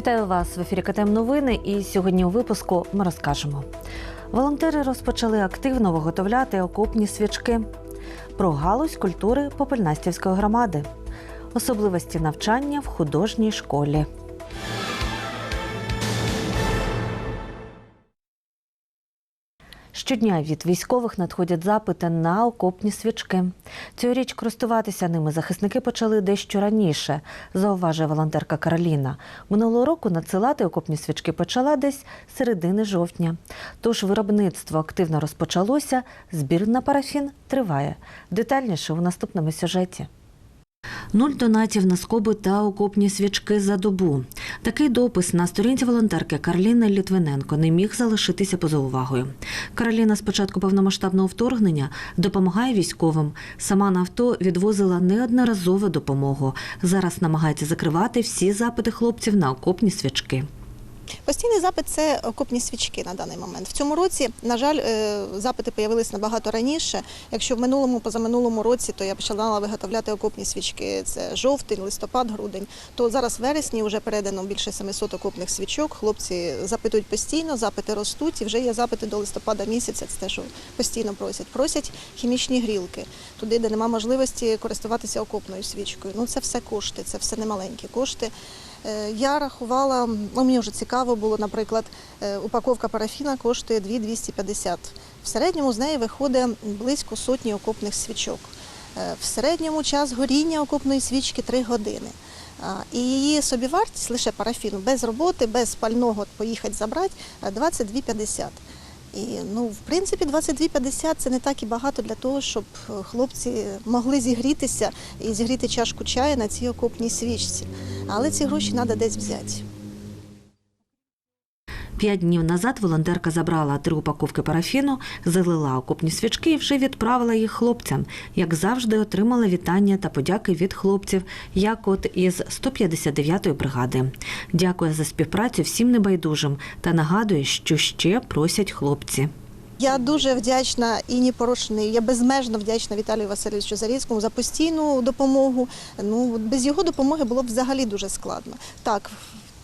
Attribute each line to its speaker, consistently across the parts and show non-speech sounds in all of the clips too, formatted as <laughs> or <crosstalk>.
Speaker 1: Вітаю вас в ефірі КТМ Новини. І сьогодні у випуску ми розкажемо. Волонтери розпочали активно виготовляти окопні свічки про галузь культури Попельнастівської громади, особливості навчання в художній школі. Щодня від військових надходять запити на окопні свічки. Цьогоріч користуватися ними захисники почали дещо раніше, зауважує волонтерка Кароліна. Минулого року надсилати окопні свічки почала десь середини жовтня. Тож виробництво активно розпочалося, збір на парафін триває. Детальніше у наступному сюжеті. Нуль донатів на скоби та окопні свічки за добу. Такий допис на сторінці волонтерки Кароліни Літвиненко не міг залишитися поза увагою. Кароліна з початку повномасштабного вторгнення допомагає військовим. Сама на авто відвозила неодноразову допомогу. Зараз намагається закривати всі запити хлопців на окопні свічки.
Speaker 2: Постійний запит це окопні свічки на даний момент. В цьому році, на жаль, е, запити з'явилися набагато раніше. Якщо в минулому, позаминулому році, то я почала виготовляти окопні свічки. Це жовтень, листопад, грудень. То зараз в вересні вже передано більше 700 окопних свічок. Хлопці запитують постійно, запити ростуть, і вже є запити до листопада місяця. Це те, що постійно просять. Просять хімічні грілки, туди, де нема можливості користуватися окопною свічкою. Ну це все кошти, це все немаленькі кошти. Е, Я рахувала, ну мені вже цікаво було, наприклад, е, упаковка парафіна коштує 2,250. В середньому з неї виходить близько сотні окопних свічок. Е, В середньому час горіння окопної свічки 3 години. І її собівартість лише парафіну без роботи, без пального поїхати забрати е, 22,50. І ну, в принципі, 22,50 це не так і багато для того, щоб е, хлопці могли зігрітися і зігріти чашку чаю на цій окопній свічці. Але ці гроші треба десь взяти.
Speaker 1: П'ять днів назад волонтерка забрала три упаковки парафіну, залила окопні свічки і вже відправила їх хлопцям. Як завжди, отримала вітання та подяки від хлопців, як от із 159-ї бригади. Дякує за співпрацю всім небайдужим та нагадує, що ще просять хлопці.
Speaker 2: Я дуже вдячна і непорошений. Я безмежно вдячна Віталію Васильовичу Зарізькому за постійну допомогу. Ну без його допомоги було б взагалі дуже складно. Так.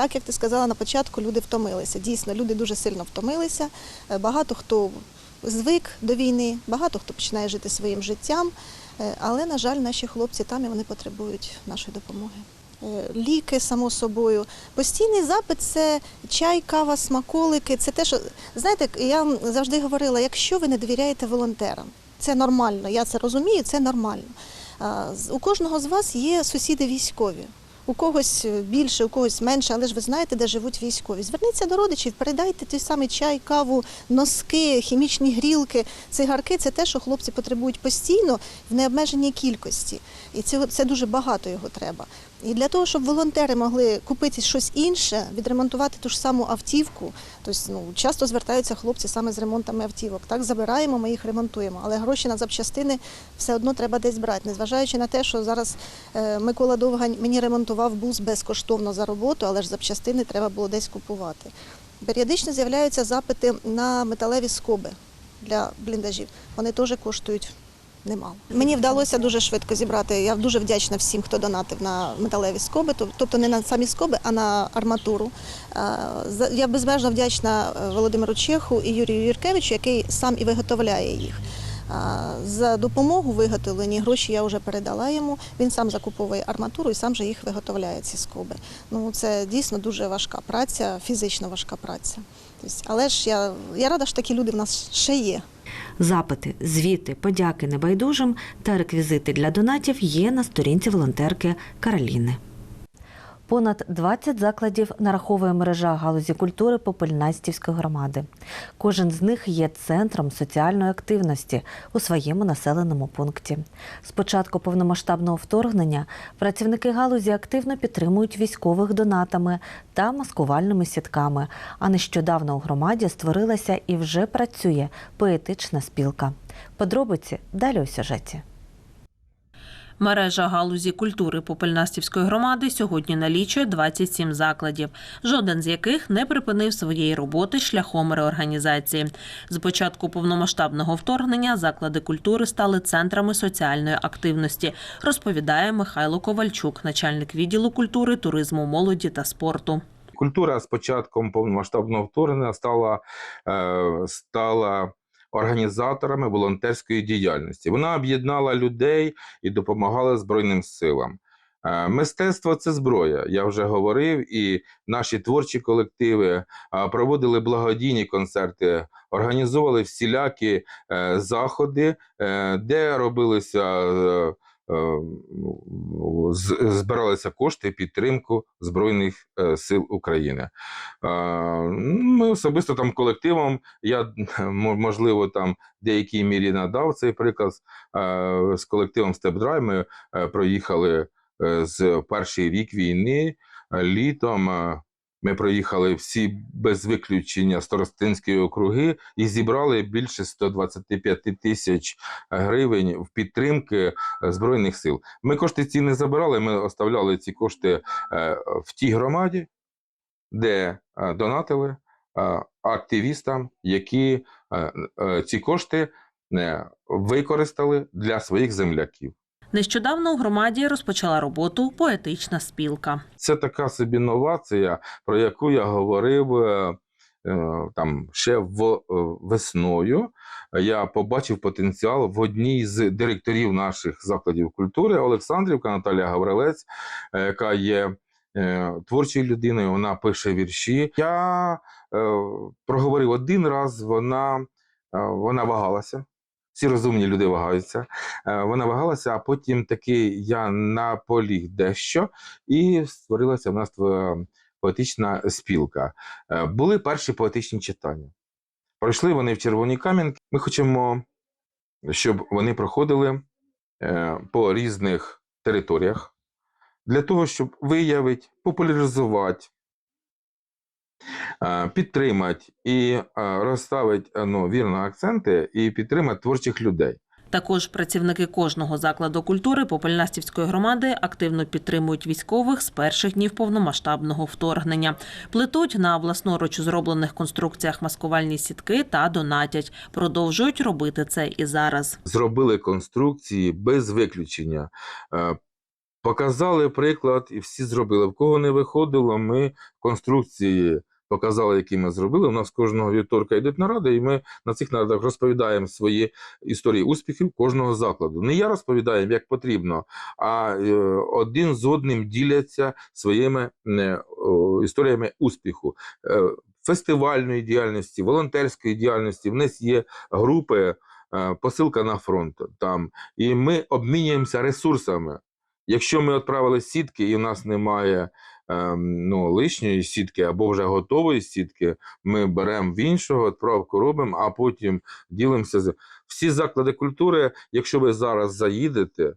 Speaker 2: Так, як ти сказала на початку, люди втомилися. Дійсно, люди дуже сильно втомилися. Е, Багато хто звик до війни, багато хто починає жити своїм життям. Е, Але, на жаль, наші хлопці там і вони потребують нашої допомоги. Е, Ліки, само собою. Постійний запит це чай, кава, смаколики. Це те, що знаєте, я завжди говорила, якщо ви не довіряєте волонтерам, це нормально. Я це розумію, це нормально. У кожного з вас є сусіди військові. У когось більше, у когось менше, але ж ви знаєте, де живуть військові. Зверніться до родичів, передайте той самий чай, каву, носки, хімічні грілки, цигарки це те, що хлопці потребують постійно в необмеженій кількості. І це, це дуже багато його треба. І для того, щоб волонтери могли купити щось інше, відремонтувати ту ж саму автівку, тобто ну, часто звертаються хлопці саме з ремонтами автівок. Так, забираємо, ми їх ремонтуємо, але гроші на запчастини все одно треба десь брати, незважаючи на те, що зараз е, Микола Довгань мені ремонтував бус безкоштовно за роботу, але ж запчастини треба було десь купувати. Періодично з'являються запити на металеві скоби для бліндажів. Вони теж коштують немало. Мені вдалося дуже швидко зібрати. Я дуже вдячна всім, хто донатив на металеві скоби, тобто не на самі скоби, а на арматуру. Е, Я безмежно вдячна е, Володимиру Чеху і Юрію Юркевичу, який сам і виготовляє їх. За допомогу виготовлені гроші я вже передала йому. Він сам закуповує арматуру і сам же їх виготовляє, ці скоби. Ну це дійсно дуже важка праця, фізично важка праця. Тобто, але ж я, я рада, що такі люди в нас ще є.
Speaker 1: Запити, звіти, подяки небайдужим та реквізити для донатів є на сторінці волонтерки Кароліни. Понад 20 закладів нараховує мережа галузі культури Попельнастівської громади. Кожен з них є центром соціальної активності у своєму населеному пункті. З початку повномасштабного вторгнення працівники галузі активно підтримують військових донатами та маскувальними сітками. А нещодавно у громаді створилася і вже працює поетична спілка. Подробиці далі у сюжеті.
Speaker 3: Мережа галузі культури Попельнастівської громади сьогодні налічує 27 закладів, жоден з яких не припинив своєї роботи шляхом реорганізації. З початку повномасштабного вторгнення заклади культури стали центрами соціальної активності, розповідає Михайло Ковальчук, начальник відділу культури, туризму, молоді та спорту.
Speaker 4: Культура з початком повномасштабного вторгнення стала, е, стала організаторами волонтерської діяльності. Вона об'єднала людей і допомагала Збройним силам. Е, Мистецтво це зброя. Я вже говорив, і наші творчі колективи проводили благодійні концерти, організовували всілякі е, заходи, е, де робилися. Е, з- Збиралися кошти підтримку Збройних е, сил України. Е, Ми особисто там колективом, я <laughs> можливо там в деякій мірі надав цей приказ. З колективом Степдрай ми проїхали з перший рік війни літом. Ми проїхали всі без виключення старостинські округи і зібрали більше 125 тисяч гривень в підтримки е, збройних сил. Ми кошти ці не забирали. Ми оставляли ці кошти е, в тій громаді, де е, донатили активістам, які ці кошти використали для своїх земляків.
Speaker 3: Нещодавно у громаді розпочала роботу поетична спілка.
Speaker 4: Це така собі новація, про яку я говорив е, е, там ще в, е, весною. Я побачив потенціал в одній з директорів наших закладів культури Олександрівка Наталія Гаврилець, яка є творчою людиною. Вона пише вірші. Я проговорив один раз, вона, вона вагалася. Всі розумні люди вагаються. Е, Вона вагалася, а потім таки я наполіг дещо, і створилася в нас поетична спілка. Е, Були перші поетичні читання. Пройшли вони в Червоній Кам'янки. Ми хочемо, щоб вони проходили е, по різних територіях для того, щоб виявити, популяризувати, підтримати і розставити ну, вірно акценти і підтримати творчих людей.
Speaker 3: Також працівники кожного закладу культури Попельнастівської громади активно підтримують військових з перших днів повномасштабного вторгнення, плетуть на власноруч зроблених конструкціях маскувальні сітки та донатять. Продовжують робити це і зараз.
Speaker 4: зробили конструкції без виключення. Показали приклад, і всі зробили. В кого не виходило, ми конструкції показали, які ми зробили. У нас кожного вівторка йдуть наради, і ми на цих нарадах розповідаємо свої історії успіхів кожного закладу. Не я розповідаю, як потрібно, а е, один з одним діляться своїми е, історіями успіху. Е, Фестивальної діяльності, волонтерської діяльності. В нас є групи посилка на фронт там, і ми обмінюємося ресурсами. Якщо ми відправили сітки і у нас немає ем, ну, лишньої сітки або вже готової сітки, ми беремо в іншого, відправку робимо, а потім ділимося з всі заклади культури. Якщо ви зараз заїдете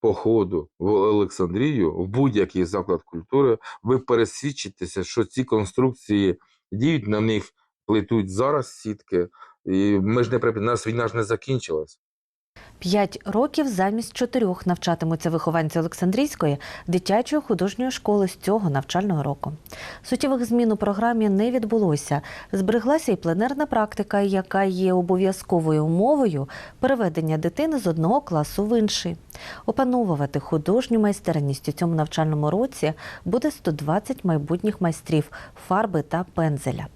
Speaker 4: по ходу в Олександрію, в будь-який заклад культури, ви пересвідчитеся, що ці конструкції діють на них, плетуть зараз сітки. І ми ж не нас війна ж не закінчилась.
Speaker 1: П'ять років замість чотирьох навчатимуться вихованці Олександрійської дитячої художньої школи з цього навчального року. Суттєвих змін у програмі не відбулося. Збереглася і пленерна практика, яка є обов'язковою умовою переведення дитини з одного класу в інший. Опановувати художню майстерність у цьому навчальному році буде 120 майбутніх майстрів фарби та пензеля.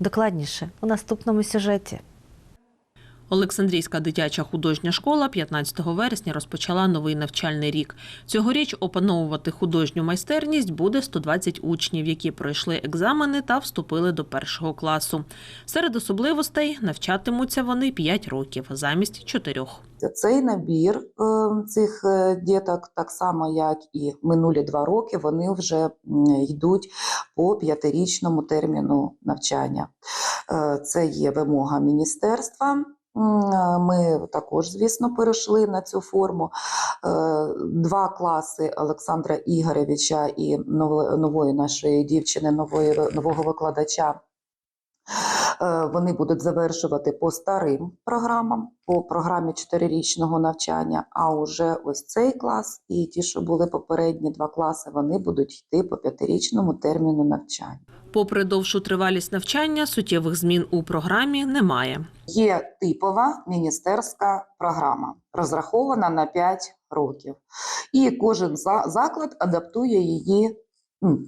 Speaker 1: Докладніше у наступному сюжеті.
Speaker 3: Олександрійська дитяча художня школа 15 вересня розпочала новий навчальний рік. Цьогоріч опановувати художню майстерність буде 120 учнів, які пройшли екзамени та вступили до першого класу. Серед особливостей навчатимуться вони 5 років замість 4.
Speaker 5: Цей набір е, цих е, діток, так само як і минулі два роки, вони вже йдуть по п'ятирічному терміну навчання. Е, Це є вимога міністерства. Ми також, звісно, перейшли на цю форму. Е, Два класи Олександра Ігоревича і нової нашої дівчини, нової, нового викладача Вони будуть завершувати по старим програмам, по програмі чотирирічного навчання. А уже ось цей клас і ті, що були попередні два класи, вони будуть йти по п'ятирічному терміну навчання.
Speaker 3: Попри довшу тривалість навчання, суттєвих змін у програмі немає.
Speaker 5: Є типова міністерська програма, розрахована на 5 років, і кожен за- заклад адаптує її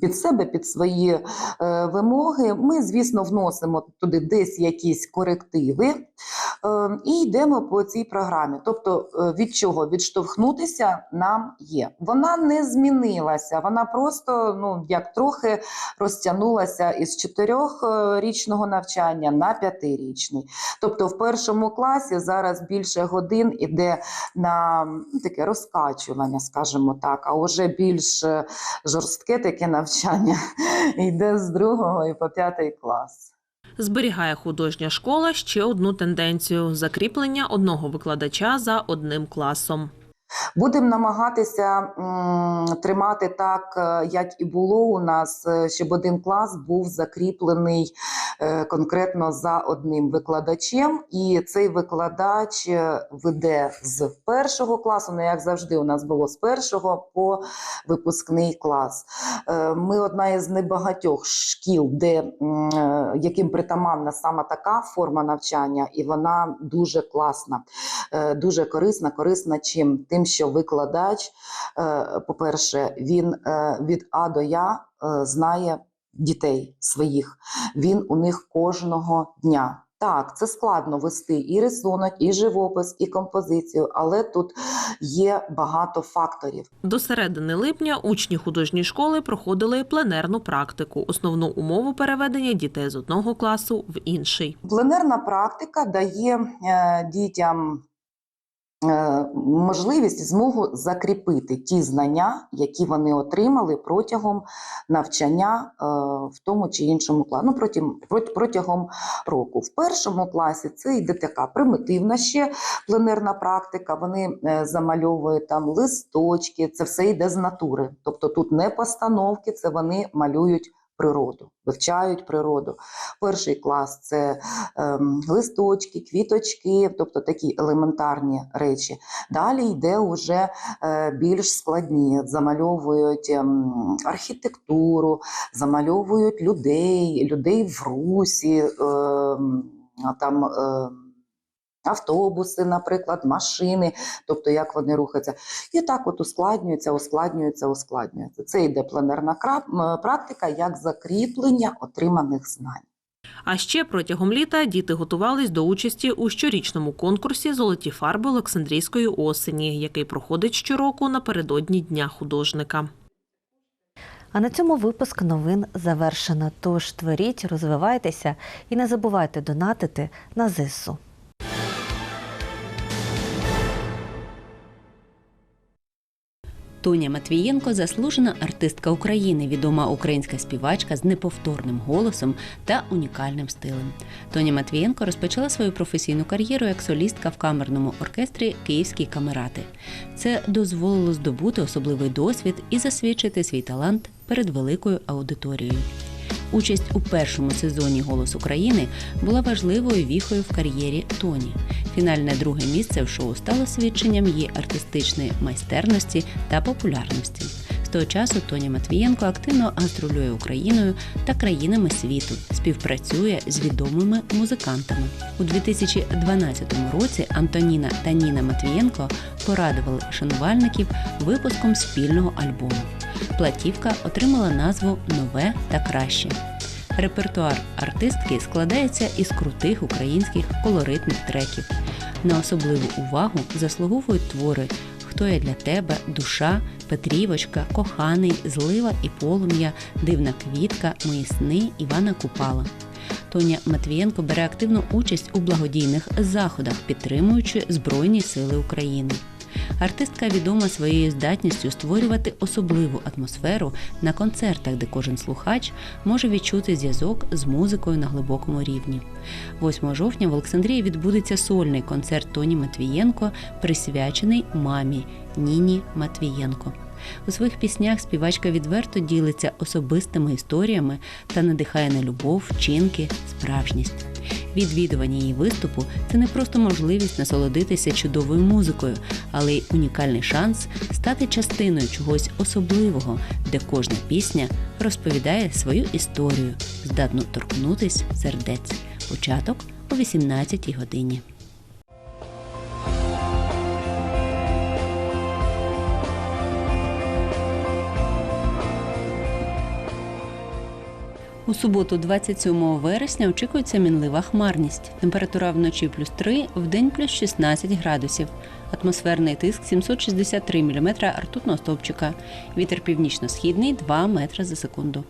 Speaker 5: під себе, під свої е, вимоги. Ми, звісно, вносимо туди десь якісь корективи і йдемо по цій програмі. Тобто, е, від чого відштовхнутися нам є. Вона не змінилася, вона просто ну як трохи розтягнулася із чотирьохрічного навчання на п'ятирічний. Тобто, в першому класі зараз більше годин іде на ну, таке розкачування, скажімо так, а вже більш е, жорстке таке навчання <laughs> йде з другого і по п'ятий клас.
Speaker 3: Зберігає художня школа ще одну тенденцію закріплення одного викладача за одним класом.
Speaker 5: Будемо намагатися тримати так, е, як і було у нас, е, щоб один клас був закріплений конкретно за одним викладачем, і цей викладач е, веде з першого класу, ну як завжди, у нас було з першого по випускний клас. Е, Ми одна із небагатьох шкіл, де е, яким притаманна саме така форма навчання, і вона дуже класна е, дуже корисна. Корисна чим? Тим, що викладач, е, по-перше, він е, від А до Я е, знає дітей своїх. Він у них кожного дня. Так, це складно вести і рисунок, і живопис, і композицію, але тут є багато факторів.
Speaker 3: До середини липня учні художньої школи проходили пленерну практику, основну умову переведення дітей з одного класу в інший.
Speaker 5: Пленерна практика дає е, дітям можливість і змогу закріпити ті знання, які вони отримали протягом навчання е, в тому чи іншому класі, ну, протягом, протягом року. В першому класі це йде така примітивна ще пленерна практика. Вони е, замальовують там листочки, це все йде з натури. Тобто тут не постановки, це вони малюють природу, вивчають природу. Перший клас це ем, листочки, квіточки, тобто такі елементарні речі. Далі йде вже е, більш складні, замальовують ем, архітектуру, замальовують людей, людей в русі, а там. ем, Автобуси, наприклад, машини, тобто як вони рухаються, і так от ускладнюється, ускладнюється, ускладнюється. Це йде пленерна практика як закріплення отриманих знань.
Speaker 3: А ще протягом літа діти готувались до участі у щорічному конкурсі Золоті фарби Олександрійської осені, який проходить щороку напередодні Дня художника.
Speaker 1: А на цьому випуск новин завершено. Тож творіть, розвивайтеся і не забувайте донатити на ЗСУ.
Speaker 6: Тоня Матвієнко заслужена артистка України, відома українська співачка з неповторним голосом та унікальним стилем. Тоня Матвієнко розпочала свою професійну кар'єру як солістка в камерному оркестрі Київські камерати. Це дозволило здобути особливий досвід і засвідчити свій талант перед великою аудиторією. Участь у першому сезоні Голос України була важливою віхою в кар'єрі Тоні. Фінальне друге місце в шоу стало свідченням її артистичної майстерності та популярності. Того часу Тоня Матвієнко активно гастролює Україною та країнами світу, співпрацює з відомими музикантами. У 2012 році Антоніна та Ніна Матвієнко порадували шанувальників випуском спільного альбому. Платівка отримала назву Нове та краще. Репертуар артистки складається із крутих українських колоритних треків. На особливу увагу заслуговують твори Хто я для тебе, душа, Петрівочка, коханий, злива і полум'я, дивна квітка, мої сни Івана Купала. Тоня Матвієнко бере активну участь у благодійних заходах, підтримуючи Збройні Сили України. Артистка відома своєю здатністю створювати особливу атмосферу на концертах, де кожен слухач може відчути зв'язок з музикою на глибокому рівні. 8 жовтня в Олександрії відбудеться сольний концерт Тоні Матвієнко, присвячений мамі Ніні Матвієнко. У своїх піснях співачка відверто ділиться особистими історіями та надихає на любов, вчинки, справжність. Відвідування її виступу це не просто можливість насолодитися чудовою музикою, але й унікальний шанс стати частиною чогось особливого, де кожна пісня розповідає свою історію, здатну торкнутись сердець. Початок о 18 годині. У суботу, 27 вересня, очікується мінлива хмарність. Температура вночі плюс 3, вдень плюс 16 градусів. Атмосферний тиск 763 мм ртутного стовпчика. Вітер північно-східний 2 метри за секунду.